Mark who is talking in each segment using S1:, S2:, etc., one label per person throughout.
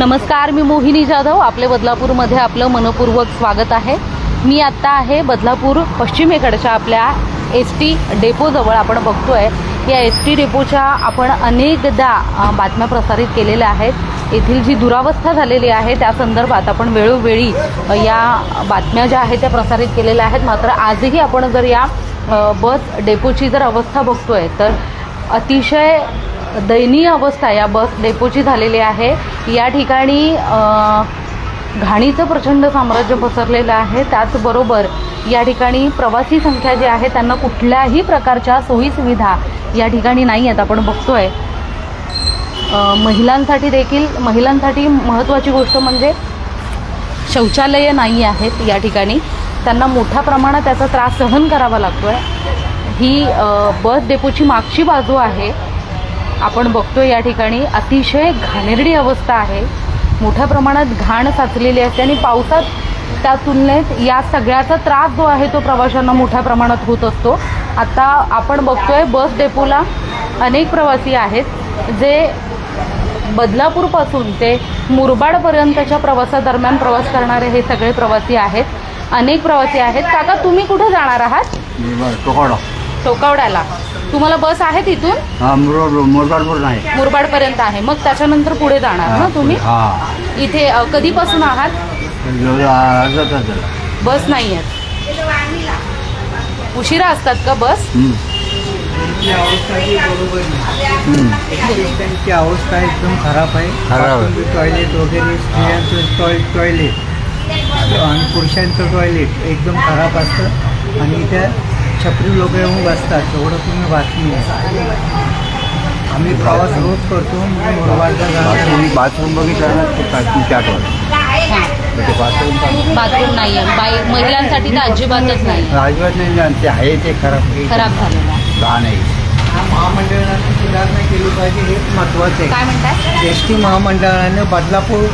S1: नमस्कार मी मोहिनी जाधव. आपले बदलापूरमध्ये आपलं मनपूर्वक स्वागत आहे. मी आत्ता आहे बदलापूर पश्चिमेकडच्या आपल्या एस टी डेपोजवळ आपण बघतोय. या एस टी डेपोच्या आपण अनेकदा बातम्या प्रसारित केलेल्या आहेत. येथील जी दुरावस्था झालेली आहे त्या संदर्भात आपण वेळोवेळी या बातम्या ज्या आहेत त्या प्रसारित केलेल्या आहेत. मात्र आजही आपण जर या बस डेपोची जर अवस्था बघतोय तर अतिशय दयनीय अवस्था या बस डेपोची झालेली आहे. या ठिकाणी घाणीचं प्रचंड साम्राज्य पसरलेलं आहे. त्याचबरोबर या ठिकाणी प्रवासी संख्या जी आहे त्यांना कुठल्याही प्रकारच्या सोयीसुविधा या ठिकाणी नाही आहेत. आपण बघतोय. महिलांसाठी देखील महिलांसाठी महत्त्वाची गोष्ट म्हणजे शौचालयं नाही आहेत या ठिकाणी. त्यांना मोठ्या प्रमाणात त्याचा त्रास सहन करावा लागतो आहे ही बस डेपोची मागची बाजू आहे. आपण बघतोय या ठिकाणी अतिशय घाणेरडी अवस्था आहे. मोठ्या प्रमाणात घाण साचलेली असते आणि पावसात त्या तुलनेत या सगळ्याचा त्रास जो आहे तो प्रवाशांना मोठ्या प्रमाणात होत असतो. आता आपण बघतोय बस डेपोला अनेक प्रवासी आहेत जे बदलापूरपासून ते मुरबाडपर्यंतच्या प्रवासादरम्यान प्रवास करणारे हे सगळे प्रवासी आहेत. अनेक प्रवासी आहेत. काका तुम्ही कुठे जाणार आहात?
S2: टोकाडा
S1: टोकावड्याला तुम्हाला बस आहे तिथून?
S2: हा मुरबाड मुरबाडपूर नाही
S1: मुरबाडपर्यंत आहे. मग त्याच्यानंतर पुढे जाणार ना तुम्ही?
S2: हा.
S1: इथे अ, कधीपासून आहात?
S2: अर्धा तास झाला
S1: बस नाही आहेत उशिरा असतात का बस?
S2: हम्म.
S3: त्यांची अवस्था
S2: हम्म.
S3: त्यांची एकदम खराब आहे.
S2: खराब आहे.
S3: बाथरूमचं टॉयलेट वगैरे स्त्रियांचं टॉय टॉयलेट आणि पुरुषांचं टॉयलेट एकदम खराब असतं. आणि त्या छपरी लोक येऊन बसतात एवढं तुम्ही बातमी आहे. आम्ही प्रवास रोज करतो म्हणून मुरबाडला जाणार
S2: बाथरूम बाथरूम बघितलं बाथरूम पण
S1: बाथरूम नाही आहे. बाई महिलांसाठी तर अजिबातच नाही.
S2: अजिबात नाही ना, ते आहे ते खराब
S1: खराब झालेलं आहे.
S2: लहान आहे
S3: महामंडळाने सुधारणा केली पाहिजे हेच महत्त्वाचं आहे.
S1: काय म्हणताय?
S3: एस टी महामंडळाने बदलापूर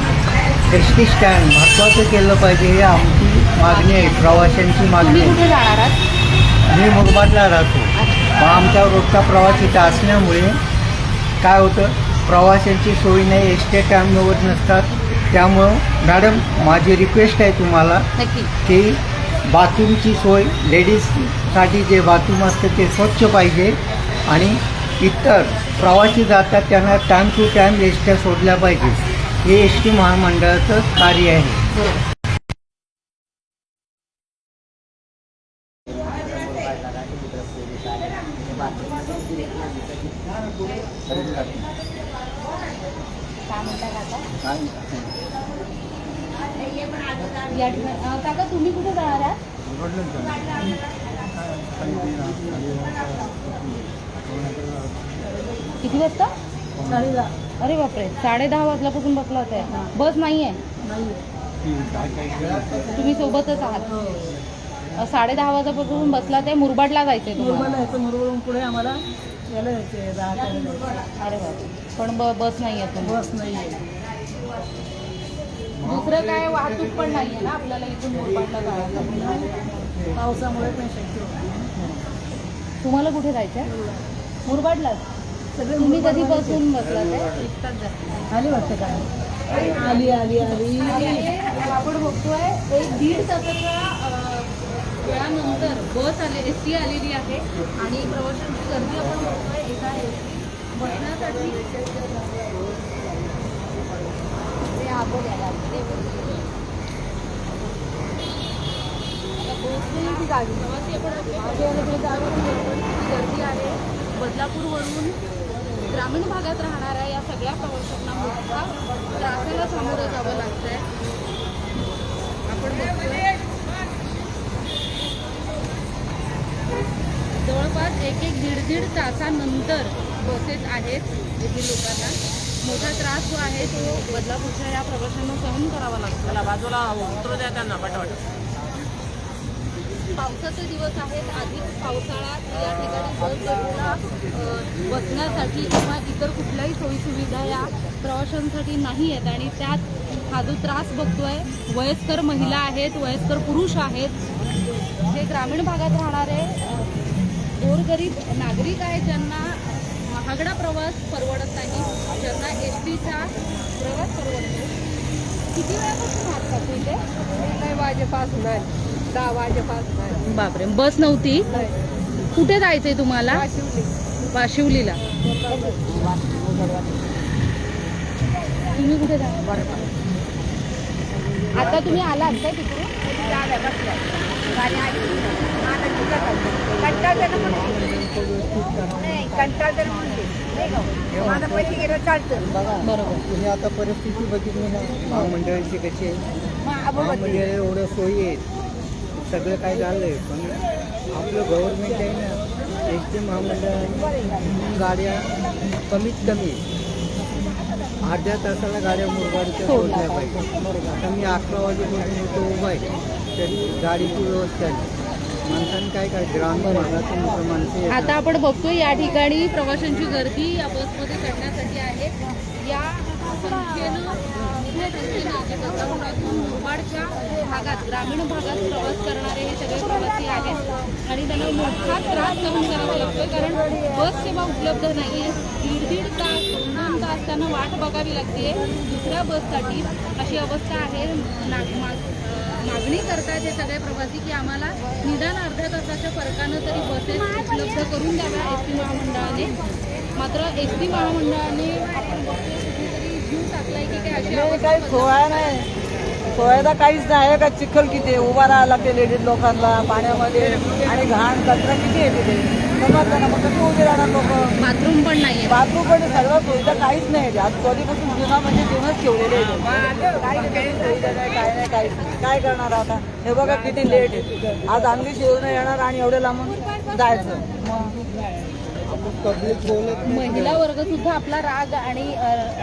S3: एस टी स्टँड महत्त्वाचं केलं पाहिजे ही आमची मागणी आहे प्रवाशांची मागणी
S1: तुम्ही
S3: आहे.
S1: कुठे जाणार आहात?
S3: मी मुरबाडला राहतो. मग आमच्या रोजचा प्रवास इथं असल्यामुळे काय होतं? प्रवाशांची सोय नाही एस टी टाईमवर नसतात. त्यामुळं मॅडम माझी रिक्वेस्ट आहे तुम्हाला की बाथरूमची सोय लेडीजसाठी जे बाथरूम असतं ते स्वच्छ पाहिजे आणि इतर प्रवासी जातात त्यांना टाईम टू टाईम एस ट्या सोडल्या पाहिजे. हे एस टी महामंडळाचं कार्य आहे.
S1: या ठिकाणी काका तुम्ही कुठे जाणार आहात? किती वाजता? अरे बापरे साडे दहा वाजल्यापासून बसला होता. बस नाही आहे तुम्ही सोबतच आहात. अं, साडे दहा वाजल्यापासून बसला ते मुरबाडला
S4: यायचं मुरबळून पुढे आम्हाला
S1: अरे बापरे. पण बस नाही आहे
S4: बस नाही आहे
S1: दुसरं काय वाहतूक पण नाही आहे ना आपल्याला इथून मुरबाडला जायचं
S4: पावसामुळे पण शक्य.
S1: तुम्हाला कुठे जायचं आहे मुरबाडलाच.
S4: सगळे
S1: तुम्ही कधीपासून बसला ते
S4: आली वाटतं काय आली आली आली.
S1: आपण बघतोय एक दीड तासाच्या अ, वेळानंतर बस आले एस टी आलेली आहे. आणि प्रवाशांची गर्दी आपण बघतोय एका बसण्यासाठी ते आबोल यायला लागले. आता पोहोचलेली ती गाडी प्रवासी आपण बघतोय, मागे आलेली गाडी पण बघतोय, किती गर्दी आहे बदलापूरवरून ग्रामीण भागात राहणाऱ्या या सगळ्या प्रवाशांना मोठा त्रासाला सामोरं जावं लागतंय आपण जवळपास एक एक दीड दीड तासानंतर बसेस आहेत येथील लोकांना. मोठा त्रास जो आहे तो बदलापूरच्या या प्रवाशांना सहन करावा लागतो.
S5: त्याला बाजूला उतरू द्या त्यांना पटापट.
S1: पावसाचे दिवस आहेत अधिक पावसाळ्यात या ठिकाणी अ, बसण्यासाठी किंवा इतर कुठल्याही सोयीसुविधा या प्रवाशांसाठी नाही आहेत. आणि त्यात हा जो त्रास बघतोय वयस्कर महिला आहेत वयस्कर पुरुष आहेत. जे ग्रामीण भागात राहणारे गोरगरीब नागरिक आहेत ज्यांना महागडा प्रवास परवडत नाही. ज्यांना एस टीचा प्रवास परवडतो किती वेळापासून काकू इथे?
S4: काही वाजेपासून आहे दहा वाजेपासून आहे
S1: बापरे बस नव्हती? कुठे जायचंय तुम्हाला? वाशिवलीला. तुम्ही कुठे जा? आता तुम्ही आलात काय बरोबर.
S3: तुम्ही आता परिस्थिती बघितली ना? महामंडळाची कशी आहे? महामंडळ एवढं सोयी आहेत सगळं काय झालंय पण आपलं गव्हर्नमेंट आहे ना एस टी महामंडळाने गाड्या कमीत कमी अर्ध्या तासाला गाड्या मुरबाडच्या सोडल्या पाहिजे. आता मी अकरा वाजेपासून इथं उभा आहे. तरी गाडीची व्यवस्था नाही माणसाने काय काय ग्रामीण
S1: आता आपण बघतोय या ठिकाणी प्रवाशांची गर्दी या बसमध्ये चढण्यासाठी आहे. या संख्येनं मोठ्या भागात ग्रामीण भागात प्रवास करणारे हे सगळे प्रवासी आहेत. आणि त्यांना मोठा त्रास सहन करावा लागतो कारण बस सेवा उपलब्ध नाही आहे दीड दीड तास दोन तास त्यांना वाट बघावी लागते दुसऱ्या बससाठी. अशी अवस्था आहे नागमाग मागणी करतात हे सगळे प्रवासी की आम्हाला निदान अर्ध्या तासाच्या फरकानं तरी बसेस उपलब्ध करून द्याव्या एस टी महामंडळाने. मात्र एस टी महामंडळाने आपण बघतोय कुठेतरी जीव टाकलाय की काय अशी
S4: सोया नाही. काहीच नाही आहे का? चिखल किती आहे? उभा राहायला ते लेडीज लोकांना पाण्यामध्ये. आणि घाण कचरा किती आहे तिथे? उभे राहणार लोक
S1: बाथरूम पण नाहीये.
S4: बाथरूम पण सगळं सुविधा काहीच नाही आज कधीपासून जुना म्हणजे जुनच ठेवलेले सुविधा नाही काय नाही काही नाही. काय करणार आता? हे बघा किती लेट आज आणली शिवून येणार आणि एवढे लांबून जायचं.
S3: नाही
S1: महिला वर्ग सुद्धा आपला राग आणि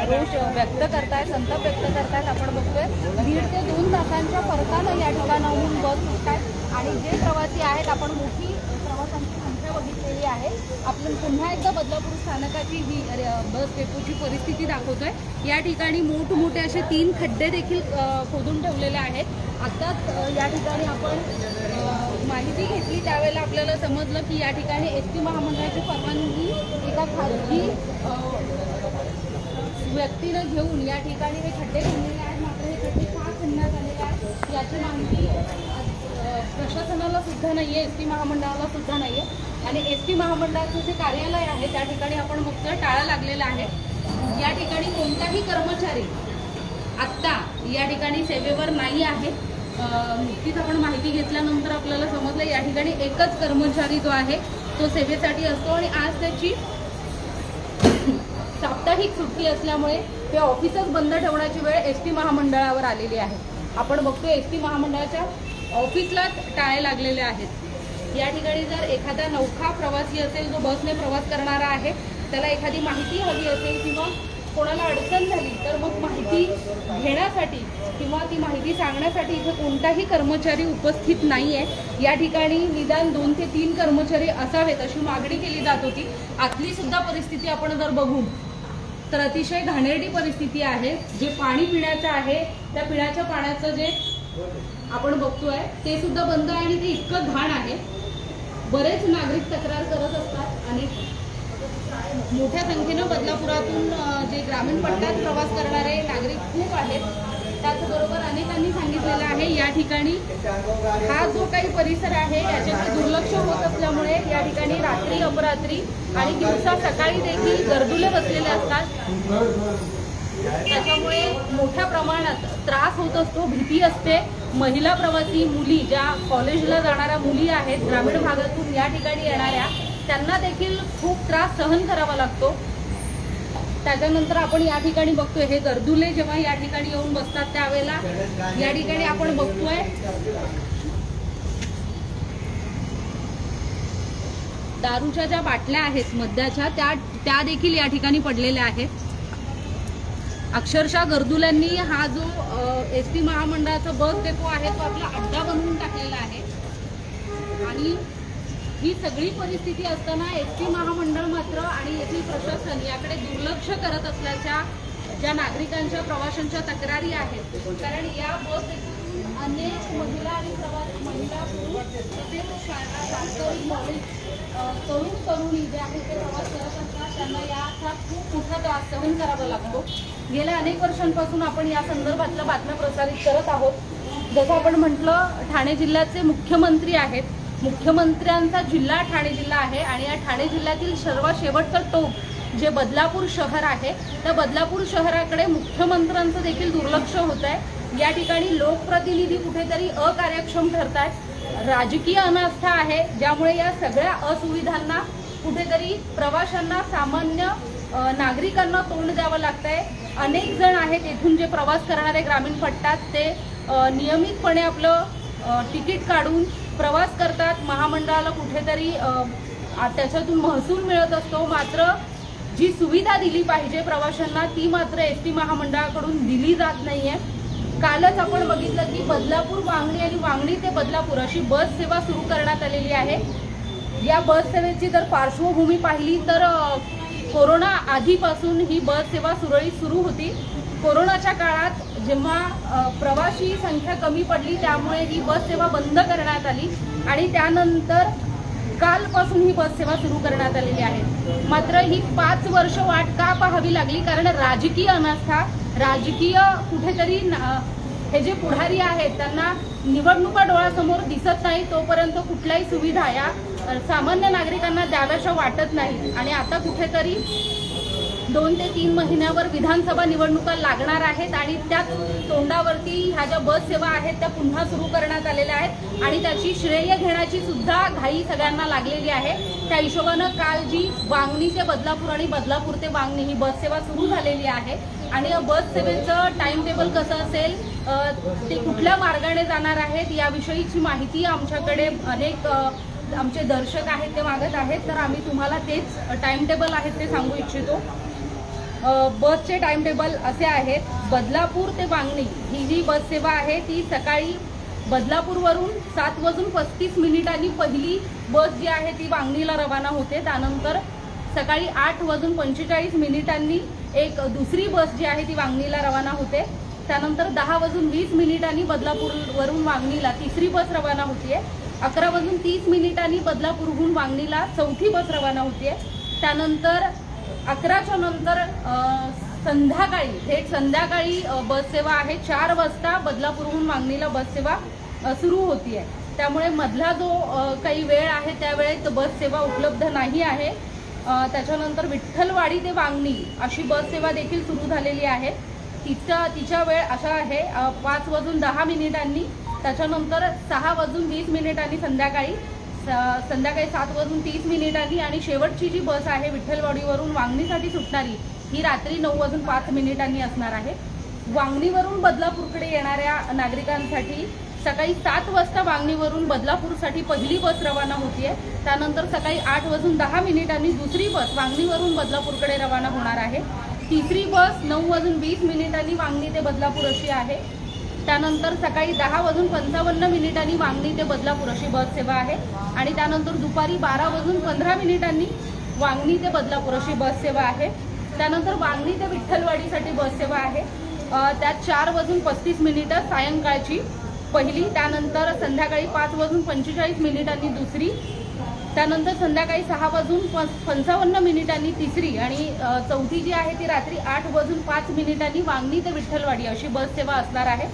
S1: रोष व्यक्त करतायत संताप व्यक्त करतायत आपण बघतोय. दीड ते दोन तासांच्या फरकानं या ठिकाणाहून बस सुटतात आणि जे प्रवासी आहेत आपण मोठी बघितलेली आहे. आपण पुन्हा एकदा बदलापूर स्थानकाची ही बस डेपोची परिस्थिती दाखवतोय. या ठिकाणी मोठमोठे असे तीन खड्डे देखील खोदून ठेवलेले आहेत. आत्ताच या ठिकाणी आपण माहिती घेतली. त्यावेळेला आपल्याला समजलं की या ठिकाणी एस टी महामंडळाची परवानगी एका खाजगी व्यक्तीनं घेऊन या ठिकाणी हे खड्डे खणलेले आहेत. मात्र हे खड्डे का खणण्यात आलेले आहेत याची माहिती प्रशासनाला सुद्धा नाही आहे एस टी महामंडळाला सुद्धा नाही आहे आणि एस टी महामंडळाचं जे कार्यालय आहे त्या ठिकाणी आपण मुक्त टाळा लागलेला आहे. या ठिकाणी कोणताही कर्मचारी आत्ता या ठिकाणी सेवेवर नाही आहे. नुकतीच आपण माहिती घेतल्यानंतर आपल्याला समजलं या ठिकाणी एकच कर्मचारी जो आहे तो सेवेसाठी असतो आणि आज त्याची साप्ताहिक सुट्टी असल्यामुळे हे ऑफिसच बंद ठेवण्याची वेळ एस टी महामंडळावर आलेली आहे. आपण बघतो एस टी महामंडळाच्या ऑफिसलाच टाळे लागलेले आहेत. या ठिकाणी जर एखादा नौखा प्रवासी असेल जो बसने प्रवास करणारा आहे त्याला एखादी माहिती हवी असेल किंवा कोणाला अडचण झाली तर मग माहिती घेण्यासाठी किंवा ती माहिती सांगण्यासाठी इथे कोणताही कर्मचारी उपस्थित नाही आहे या ठिकाणी निदान दोन ते तीन कर्मचारी असावेत अशी मागणी केली जात होती. आतली सुद्धा परिस्थिती आपण जर बघू तर अतिशय घाणेरडी परिस्थिती आहे. जे पाणी पिण्याचं आहे त्या पिण्याच्या पाण्याचं जे आपण बघतोय ते सुद्धा बंद आहे आणि ते इतकं घाण आहे. बरेच नागरिक तक्रार करत असतात अनेक मोठ्या संख्येनं बदलापुरातून जे ग्रामीण पट्ट्यात प्रवास करणारे नागरिक खूप आहेत. त्याचबरोबर अनेकांनी सांगितलेलं आहे या ठिकाणी हा जो काही परिसर आहे याच्याकडे दुर्लक्ष होत असल्यामुळे या ठिकाणी रात्री अपरात्री आणि दिवसा सकाळी देखील गर्दुले बसलेले असतात. त्याच्यामुळे मोठ्या प्रमाणात त्रास होत असतो भीती असते. महिला प्रवासी मुली ज्या कॉलेजला जाणाऱ्या मुली आहेत ग्रामीण भागातून या ठिकाणी येणाऱ्या त्यांना देखील खूप त्रास सहन करावा लागतो. त्याच्यानंतर आपण या ठिकाणी बघतोय हे गर्दुले जेव्हा या ठिकाणी येऊन बसतात त्यावेळेला या ठिकाणी आपण बघतोय दारूच्या ज्या बाटल्या आहेत मद्याच्या त्या त्या देखील या ठिकाणी पडलेल्या आहेत. अक्षरशः गर्दुल्यांनी हा जो एस टी महामंडळाचा बस डेपो आहे तो आपला अड्डा बनवून टाकलेला आहे. आणि ही सगळी परिस्थिती असताना एस टी महामंडळ मात्र आणि येथील प्रशासन याकडे दुर्लक्ष करत असल्याच्या ज्या नागरिकांच्या प्रवाशांच्या तक्रारी आहेत कारण या बस अनेक महिला आणि प्रवास तसेच शाळा कॉलेज तरुण तरुणी जे आहेत ते प्रवास करत असतात त्यांना याचा खूप मोठा त्रास सहन करावा लागतो गेल्या अनेक वर्षांपासून आपण या संदर्भातल्या बातम्या प्रसारित करत आहोत. जसं आपण म्हटलं ठाणे जिल्ह्याचे मुख्यमंत्री आहेत. मुख्यमंत्र्यांचा जिल्हा ठाणे जिल्हा आहे आणि या ठाणे जिल्ह्यातील सर्वात शेवटचं टोक जे बदलापूर शहर आहे त्या बदलापूर शहराकडे मुख्यमंत्र्यांचं देखील दुर्लक्ष होत आहे या ठिकाणी लोकप्रतिनिधी कुठेतरी अकार्यक्षम ठरत आहेत राजकीय अनास्था आहे ज्यामुळे या सगळ्या असुविधांना कुठेतरी प्रवाशांना सामान्य नागरिकांना तोंड द्यावं लागत आहे अनेक जण आहेत येथून जे प्रवास करणारे ग्रामीण पट्ट्यात ते नियमितपणे आपलं तिकीट काढून प्रवास करतात. महामंडळाला कुठेतरी त्याच्यातून महसूल मिळत असतो. मात्र जी सुविधा दिली पाहिजे प्रवाशांना ती मात्र एस टी महामंडळाकडून दिली जात नाही आहे कालच आपण बघितलं की बदलापूर वांगणी आणि वांगणी ते बदलापूर अशी बस सेवा सुरू करण्यात आलेली आहे. या बस सेवेची जर पार्श्वभूमी पाहिली तर कोरोना आधीपासून ही बस सेवा सुरळीत सुरू होती. कोरोनाच्या काळात जेव्हा प्रवाशी संख्या कमी पडली त्यामुळे ही बस सेवा बंद करण्यात आली आणि त्यानंतर कालपासून ही बस सेवा सुरू करण्यात आलेली आहे. मात्र ही पाच वर्ष वाट का पाहावी लागली? कारण राजकीय अनास्था राजकीय कुठेतरी ना- हे जे पुढारी आहेत त्यांना निवडणुका डोळ्यासमोर दिसत नाही तोपर्यंत कुठल्याही सुविधा या सामान्य नागरिकांना द्याव्याशा वाटत नाही. आणि आता कुठेतरी दोन ते तीन महिन्यावर विधानसभा निवडणुका लागणार आहेत आणि त्या तोंडावरती ह्या ज्या बस सेवा आहेत त्या पुन्हा सुरू करण्यात आलेल्या आहेत. आणि त्याची श्रेय घेण्याची सुद्धा घाई सगळ्यांना लागलेली आहे. त्या हिशोबानं काल जी वांगणी ते बदलापूर आणि बदलापूर ते वांगणी ही बससेवा सुरू झालेली आहे आणि बस सेवेचं टाइम टेबल कसं असेल ते कुठल्या मार्गाने जाणार आहेत याविषयीची माहिती आमच्याकडे अनेक आमचे दर्शक आहेत ते मागत आहेत. तर आम्ही तुम्हाला तेच टाइम टेबल आहेत ते सांगू इच्छितो. बसचे टाइम टेबल असे आहेत. बदलापूर ते वांगणी ही जी बस सेवा आहे ती सकाळी बदलापूरवरून सात वाजून पस्तीस मिनिटांनी पहिली बस जी आहे ती वांगणीला रवाना होते. त्यानंतर सकाळी आठ वाजून पंचेचाळीस मिनिटांनी एक दुसरी बस जी आहे ती वांगणीला रवाना होते. त्यानंतर दहा वाजून वीस मिनिटांनी बदलापूरवरून वांगणीला तिसरी बस रवाना होतीये. अकरा वाजून तीस मिनिटांनी बदलापूरहून वांगणीला चौथी बस रवाना होतीये. त्यानंतर अकराच्या नंतर संध्याकाळी थेट संध्याकाळी बससेवा बस सेवा आहे. चार वाजता बदलापूरहून मागणीला बससेवा सुरू अ, सुरू होतीये. त्यामुळे मधला जो काही वेळ आहे त्यावेळेत बससेवा बस सेवा उपलब्ध नाही आहे. त्याच्यानंतर विठ्ठलवाडी ते वांगणी अशी बस सेवा देखील सुरू झालेली आहे. तिचा तिचा वेळ असा आहे पाच वाजून दहा मिनिटांनी त्याच्यानंतर सहा वाजून वीस मिनिटांनी संध्याकाळी स- संध्याकाळी सात वाजून तीस मिनिटांनी आणि शेवटची जी बस आहे विठ्ठलवाडीवरून वांगणीसाठी सुटणारी ही रात्री नऊ वाजून पाच मिनिटांनी असणार आहे. वांगणीवरून बदलापूरकडे येणाऱ्या नागरिकांसाठी सकाळी सात वाजता वांगणीवरून बदलापूरसाठी पहिली बस रवाना होतीये. त्यानंतर सकाळी आठ वाजून दहा मिनिटांनी दुसरी बस वांगणीवरून बदलापूरकडे रवाना होणार आहे. तिसरी बस नऊ वाजून वीस मिनिटांनी वांगणी ते बदलापूर अशी आहे. त्यानंतर सकाळी दहा वाजून पंचावन्न मिनिटांनी वांगणी ते बदलापूर अशी बस सेवा आहे. आणि त्यानंतर दुपारी बारा वाजून पंधरा मिनिटांनी वांगणी ते बदलापूर अशी बस सेवा आहे. त्यानंतर वांगणी ते विठ्ठलवाडीसाठी बस सेवा आहे. त्यात चार वाजून पस्तीस मिनिटं सायंकाळची पहिली त्यानंतर संध्याकाळी पाच वाजून पंचेचाळीस मिनिटांनी दुसरी त्यानंतर संध्याकाळी सहा वाजून प- पंचावन्न मिनिटांनी तिसरी आणि चौथी जी आहे ती रात्री आठ वाजून पाच मिनिटांनी वांगणी ते विठ्ठलवाडी अशी बस सेवा असणार आहे.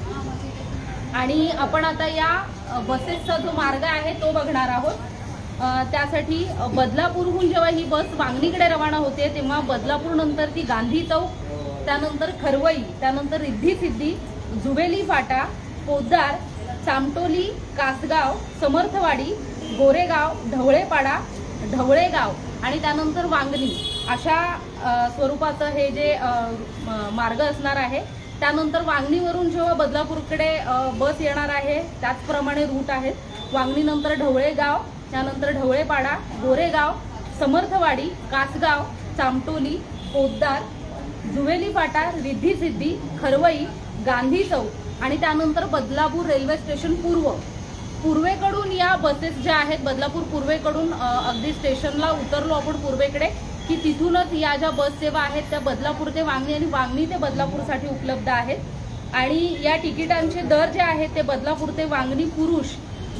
S1: आणि आपण आता या बसेसचा जो मार्ग आहे तो बघणार आहोत. त्यासाठी बदलापूरहून जेव्हा ही बस वांगणीकडे रवाना होते तेव्हा बदलापूरनंतर ती गांधी चौक त्यानंतर खरवई त्यानंतर रिद्धी सिद्धी जुवेली फाटा पोद्दार चामटोली कासगाव समर्थवाडी गोरेगाव ढवळेपाडा ढवळेगाव आणि त्यानंतर वांगणी अशा स्वरूपाचं हे जे म- मार्ग असणार आहे त्यानंतर वांगणीवरून जेव्हा बदलापूरकडे बस येणार आहे त्याचप्रमाणे रूट आहेत वांगणीनंतर ढवळेगाव त्यानंतर ढवळेपाडा गोरेगाव समर्थवाडी कासगाव चामटोली पोद्दार जुवेली फाटा रिद्धी सिद्धी खरवई गांधी चौक आणि त्यानंतर बदलापूर रेल्वे स्टेशन पूर्व. पूर्वेकडून या बसेस ज्या आहेत बदलापूर पूर्वेकडून अगदी स्टेशनला उतरलो आपण पूर्वेकडे की तिथूनच या ज्या बस सेवा आहेत त्या बदलापूर ते वांगणी आणि वांगणी ते बदलापूरसाठी उपलब्ध आहेत. आणि या तिकिटांचे दर जे आहेत ते बदलापूर ते वांगणी पुरुष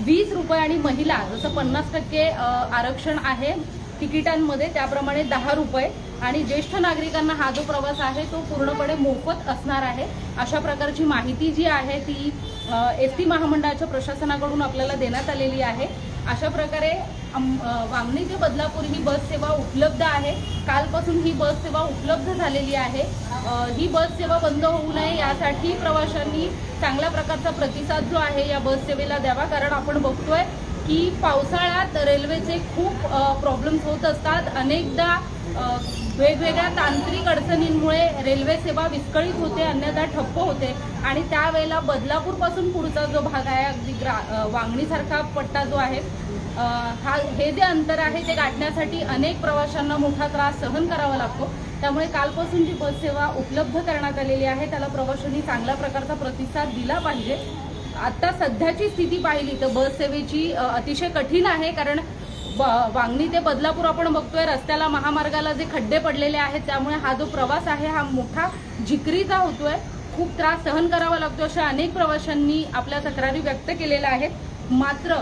S1: वीस रुपये आणि महिला जसं पन्नास टक्के आरक्षण आहे तिकिटांमध्ये त्याप्रमाणे दहा रुपये. आणि ज्येष्ठ नागरिकांना हा जो प्रवास आहे तो पूर्णपणे मोफत असणार आहे. अशा प्रकारची माहिती जी आहे ती एस टी महामंडळाच्या प्रशासनाकडून आपल्याला देण्यात आलेली आहे. अशा प्रकारे अम- वांगणी ते बदलापूर ही बस सेवा उपलब्ध आहे. कालपासून ही बस सेवा उपलब्ध झालेली आहे. ही बस सेवा बंद होऊ नये यासाठी प्रवाशांनी चांगल्या प्रकारचा प्रतिसाद जो आहे या बस सेवेला द्यावा. कारण आपण बघतोय की पावसाळ्यात रेल्वेचे खूप प्रॉब्लेम्स होत असतात. अनेकदा वेगवेगळ्या तांत्रिक अडचणींमुळे रेल्वे सेवा विस्कळीत होते अन्यथा ठप्प होते. आणि त्यावेळेला बदलापूरपासून पुढचा जो भाग आहे अगदी ग्रा वांगणीसारखा पट्टा जो आहे हा हे जे अंतर आहे ते गाठण्यासाठी अनेक प्रवाशांना मोठा त्रास सहन करावा लागतो. त्यामुळे कालपासून जी बससेवा उपलब्ध करण्यात आलेली आहे त्याला प्रवाशांनी चांगल्या प्रकारचा प्रतिसाद दिला पाहिजे. आता सध्याची स्थिती पाहिली तर बससेवेची अतिशय कठीण आहे कारण वांगणी ते बदलापूर आपण बघतोय रस्त्याला महामार्गाला जे खड्डे पडलेले आहेत त्यामुळे हा जो प्रवास आहे हा मोठा जिकरीचा होतोय. खूप त्रास सहन करावा लागतो अशा अनेक प्रवाशांनी आपल्या तक्रारी व्यक्त केलेल्या आहेत. मात्र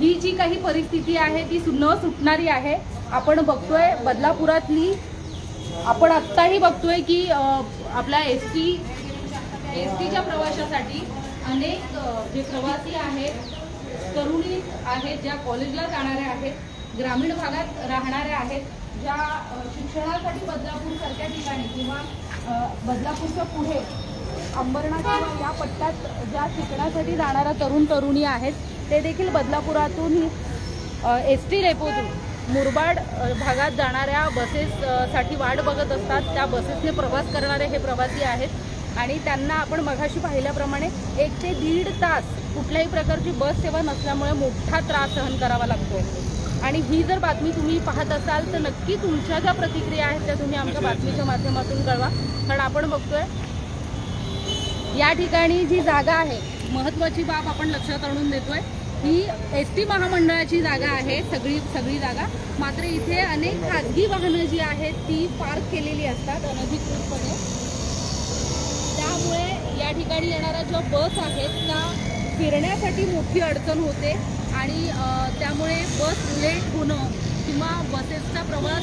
S1: ही जी काही परिस्थिती आहे ती न सुटणारी आहे. आपण बघतोय बदलापुरातली आपण आत्ताही बघतोय की आपल्या एस टी एस टीच्या प्रवाशासाठी अनेक जे प्रवासी आहेत तरुणी आहेत ज्या कॉलेजला जाणाऱ्या आहेत ग्रामीण भागात राहणाऱ्या आहेत ज्या शिक्षणासाठी बदलापूरसारख्या ठिकाणी किंवा बदलापूरच्या पुढे अंबरनाथ किंवा या पट्ट्यात ज्या शिक्षणासाठी जाणाऱ्या तरुण तरुणी आहेत ते देखील बदलापुरातून एस टी डेपोतून मुरबाड भागात जाणाऱ्या बसेससाठी वाट बघत असतात. त्या बसेसने प्रवास करणारे हे प्रवासी आहेत. आणि त्यांना आपण मघाशी पाहिल्याप्रमाणे एक ते दीड तास कुठल्याही प्रकारची बस सेवा नसल्यामुळे मोठा त्रास सहन करावा लागतो. आणि ही जर बातमी तुम्ही पाहत असाल तर नक्की तुमच्या ज्या प्रतिक्रिया आहेत त्या तुम्ही आमच्या बातमीच्या माध्यमातून कळवा. कारण आपण बघतोय या ठिकाणी जी जागा आहे महत्त्वाची बाब आपण लक्षात आणून देतोय. ही एस टी महामंडळाची जागा आहे सगळी सगळी जागा. मात्र इथे अनेक खाजगी वाहनं जी आहेत ती पार्क केलेली असतात अनधिकृतपणे. ठिकाणी येणाऱ्या ज्या बस आहेत त्या फिरण्यासाठी मोठी अडचण होते. आणि त्यामुळे बस लेट होणं किंवा बसेसचा प्रवास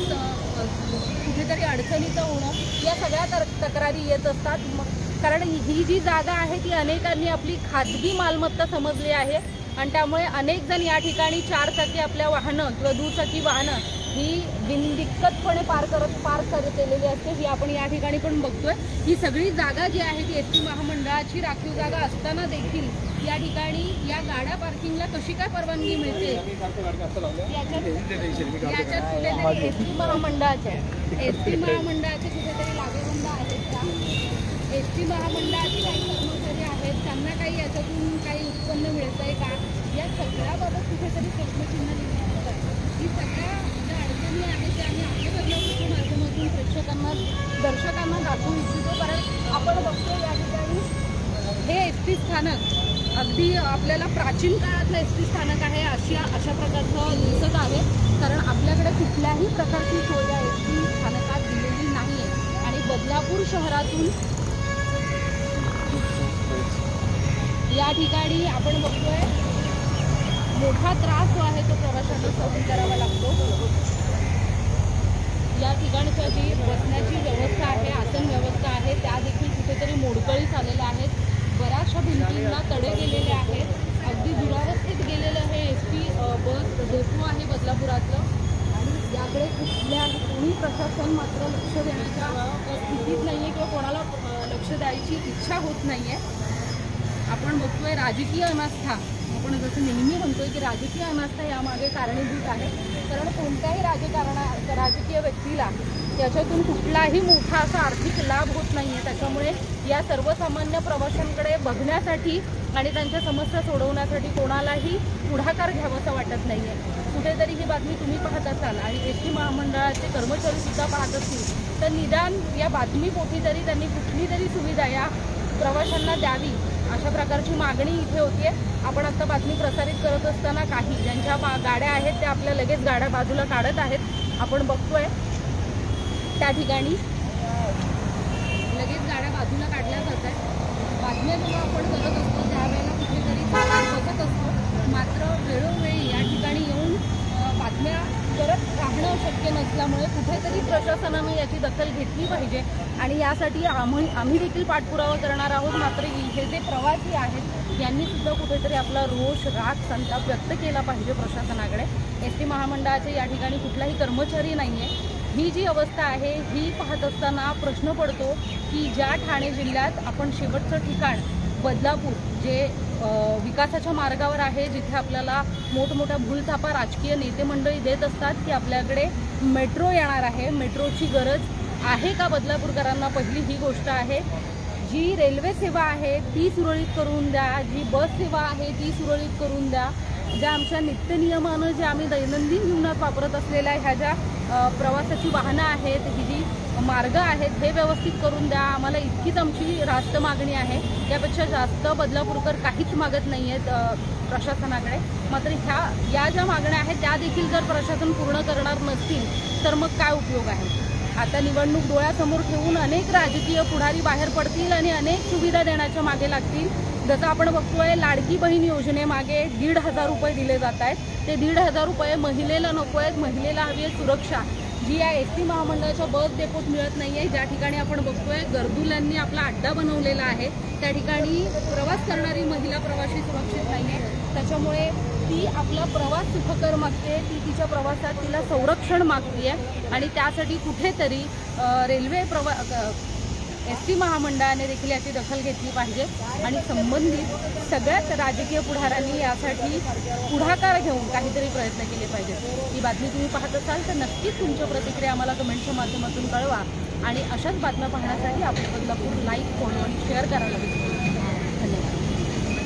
S1: कुठेतरी अडचणीचं होणं या सगळ्या तर तक्रारी येत असतात. मग कारण ही जी जागा आहे ती अनेकांनी आपली खाजगी मालमत्ता समजली आहे. आणि त्यामुळे अनेक जण या ठिकाणी चार चाकी आपल्या वाहनं किंवा दुचाकी वाहनं ही बिनदिक्कतपणे पार करत पार करत केलेली असते. ही आपण या ठिकाणी पण बघतोय. ही सगळी जागा जी आहे ती एस टी महामंडळाची राखीव जागा असताना देखील या ठिकाणी या गाड्या पार्किंगला कशी काय परवानगी मिळते? याच्यात कुठेतरी एस टी महामंडळाचे एस टी महामंडळाचे कुठेतरी लागेबंद आहेत का? एस टी महामंडळाची काही कर्मचारी आहेत त्यांना काही याच्यातून अन्न उत्पन्न मिळतंय का? या सगळ्याबाबत कुठेतरी प्रश्नचिन्ह निर्माण होतात ही सगळ्या ज्या अडचणी आहेत त्या आम्ही आपल्या बदलापूरच्या माध्यमातून प्रेक्षकांना दर्शकांना दाखवू इच्छितो कारण आपण बघतो या ठिकाणी हे एस टी स्थानक अगदी आपल्याला प्राचीन काळातलं एस टी स्थानक आहे अशा अशा प्रकारचं दिसत आहे. कारण आपल्याकडे कुठल्याही प्रकारची सोय या एस टी स्थानकात दिलेली नाही आहे आणि बदलापूर शहरातून या ठिकाणी आपण बघतोय मोठा त्रास जो आहे तो प्रवाशांना सहन करावा लागतो. या ठिकाणच्या जी बसण्याची व्यवस्था आहे आसन व्यवस्था आहे त्या देखील कुठेतरी मोडकळीस आलेल्या आहेत. बऱ्याचशा भिंतींना तडे गेलेले आहेत. अगदी दुरावस्थेत गेलेलं हे एस टी बस डेपो आहे बदलापुरातलं. आणि याकडे कुठल्या कोणी प्रशासन मात्र लक्ष देण्याच्या स्थितीत नाही आहे किंवा कोणाला लक्ष द्यायची इच्छा होत नाही आहे आपण बघतोय राजकीय अनास्था. आपण जसं नेहमी म्हणतोय की राजकीय अनास्था यामागे कारणीभूत आहे. कारण कोणत्याही राजकारणा राजकीय व्यक्तीला त्याच्यातून कुठलाही मोठा असा आर्थिक लाभ होत नाही आहे त्याच्यामुळे या सर्वसामान्य प्रवाशांकडे बघण्यासाठी आणि त्यांच्या समस्या सोडवण्यासाठी कोणालाही पुढाकार घ्यावासा वाटत नाही आहे कुठेतरी ही बातमी तुम्ही पाहत असाल आणि एस टी महामंडळाचे कर्मचारी सुद्धा पाहत असतील. तर निदान या बातमीपोटी तरी त्यांनी कुठली तरी सुविधा या प्रवाशांना द्यावी. अशा प्रकारची मागणी इथे होतीये. आपण आता बातमी प्रसारित करत असताना काही ज्यांच्या गाड्या आहेत त्या आपल्या लगेच गाड्या बाजूला काढत आहेत. आपण बघतोय त्या ठिकाणी लगेच गाड्या बाजूला काढल्या जात आहेत दखल घेतली पाहिजे. आणि यासाठी आम्ही आम्ही देखील पाठपुरावा करणार आहोत. मात्र हे जे प्रवासी आहेत यांनी सुद्धा कुठेतरी आपला रोष राग संताप व्यक्त केला पाहिजे प्रशासनाकडे. एस टी महामंडळाचे या ठिकाणी कुठलाही कर्मचारी नाही आहे ही जी अवस्था आहे ही पाहत असताना प्रश्न पडतो की ज्या ठाणे जिल्ह्यात आपण शेवटचं ठिकाण बदलापूर जे विकासाच्या मार्गावर आहे जिथे आपल्याला मोठमोठ्या भूलथापा राजकीय नेते मंडळी देत असतात की आपल्याकडे मेट्रो येणार आहे. मेट्रोची गरज आहे का बदलापूरकरांना? पहिली ही गोष्ट आहे. जी रेल्वे सेवा आहे ती सुरळीत करून द्या. जी बस सेवा आहे ती सुरळीत करून द्या. ज्या आमच्या नित्यनियमानं जे आम्ही दैनंदिन जीवनात वापरत असलेल्या ह्या ज्या प्रवासाची वाहनं आहेत ही जी मार्ग आहेत हे व्यवस्थित करून द्या. आम्हाला इतकीच आमची रास्त मागणी आहे. त्यापेक्षा जास्त बदलापूरकर काहीच मागत नाही आहेत प्रशासनाकडे. मात्र ह्या या ज्या मागण्या आहेत त्या देखील जर प्रशासन पूर्ण करणार नसतील तर मग काय उपयोग आहे? आता निवडणूक डोळ्यासमोर ठेवून अनेक राजकीय पुढारी बाहेर पडतील आणि अनेक सुविधा देण्याच्या मागे लागतील. जसं आपण बघतोय लाडकी बहीण योजनेमागे दीड हजार रुपये दिले जात आहेत. ते दीड हजार रुपये महिलेला नको आहेत. महिलेला हवी आहे सुरक्षा. जी या एस टी महामंडळाच्या बस डेपोत मिळत नाही आहे ज्या ठिकाणी आपण बघतोय गर्दुलांनी आपला अड्डा बनवलेला आहे त्या ठिकाणी प्रवास करणारी महिला प्रवाशी सुरक्षित नाही आहे. त्याच्यामुळे ती आपला प्रवास सुखकर मागते ती तिच्या प्रवासात तिला संरक्षण मागते आणि त्यासाठी कुठेतरी रेल्वे प्रवा एस टी महामंडळाने देखील याची दखल घेतली पाहिजे आणि संबंधित सगळ्याच राजकीय पुढाऱ्यांनी यासाठी पुढाकार घेऊन काहीतरी प्रयत्न केले पाहिजेत. ही बातमी तुम्ही पाहत असाल तर नक्कीच तुमच्या प्रतिक्रिया आम्हाला कमेंटच्या माध्यमातून कळवा. आणि अशाच बातम्या पाहण्यासाठी आपण बदलापूर लाईक फॉलो आणि शेअर करायला विसरू